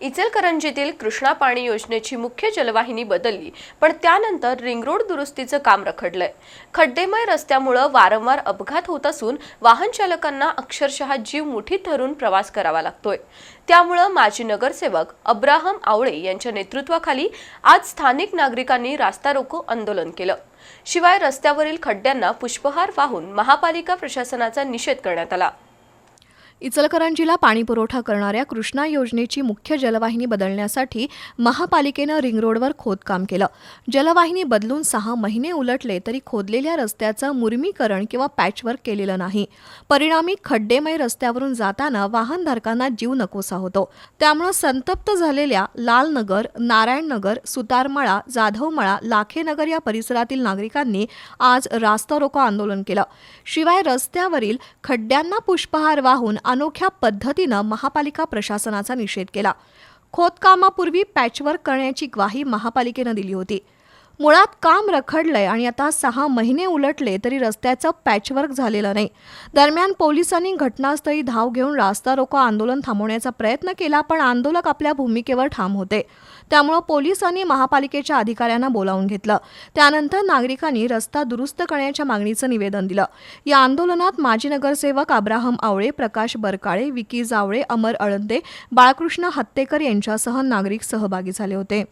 इचलकरंजीतील कृष्णा पाणी योजनेची मुख्य जलवाहिनी बदलली पण त्यानंतर रिंग रोड दुरुस्तीचं काम रखडलंय. खड्डेमय रस्त्यामुळं वारंवार अपघात होत असून वाहन चालकांना अक्षरशः जीव मुठीत धरून प्रवास करावा लागतोय. त्यामुळं माजी नगरसेवक अब्राहम आवळे यांच्या नेतृत्वाखाली आज स्थानिक नागरिकांनी रास्ता रोको आंदोलन केलं. शिवाय रस्त्यावरील खड्ड्यांना पुष्पहार वाहून महापालिका प्रशासनाचा निषेध करण्यात आला. इचलकरंजीला पाणीपुरवठा करणाऱ्या कृष्णा योजनेची मुख्य जलवाहिनी बदलण्यासाठी महापालिकेनं रिंग रोडवर खोदकाम केलं. जलवाहिनी बदलून सहा महिने उलटले तरी खोदलेल्या रस्त्याचं मुर्मीकरण किंवा पॅचवर्क केलेलं नाही. परिणामी खड्डेमय रस्त्यावरून जाताना वाहनधारकांना जीव नकोसा होतो. त्यामुळं संतप्त झालेल्या लालनगर नारायणनगर सुतारमळा जाधवमळा लाखेनगर या परिसरातील नागरिकांनी आज रास्ता रोको आंदोलन केलं. शिवाय रस्त्यावरील खड्ड्यांना पुष्पहार वाहून अनोख्या पद्धतीनं महापालिका प्रशासनाचा निषेध केला. खोदकामापूर्वी पॅचवर्क करण्याची ग्वाही महापालिकेनं दिली होती. मुळात काम रखडलंय आणि आता सहा महिने उलटले तरी रस्त्याचं पॅचवर्क झालेलं नाही. दरम्यान पोलिसांनी घटनास्थळी धाव घेऊन रास्ता रोको आंदोलन थांबवण्याचा प्रयत्न केला पण आंदोलक आपल्या भूमिकेवर ठाम होते. त्यामुळं पोलिसांनी महापालिकेच्या अधिकाऱ्यांना बोलावून घेतलं. त्यानंतर नागरिकांनी रस्ता दुरुस्त करण्याच्या मागणीचं निवेदन दिलं. या आंदोलनात माजी नगरसेवक अब्राहम आवळे प्रकाश बरकाळे विकी जावळे अमर अळंदे बाळकृष्ण हत्तेकर यांच्यासह नागरिक सहभागी झाले होते.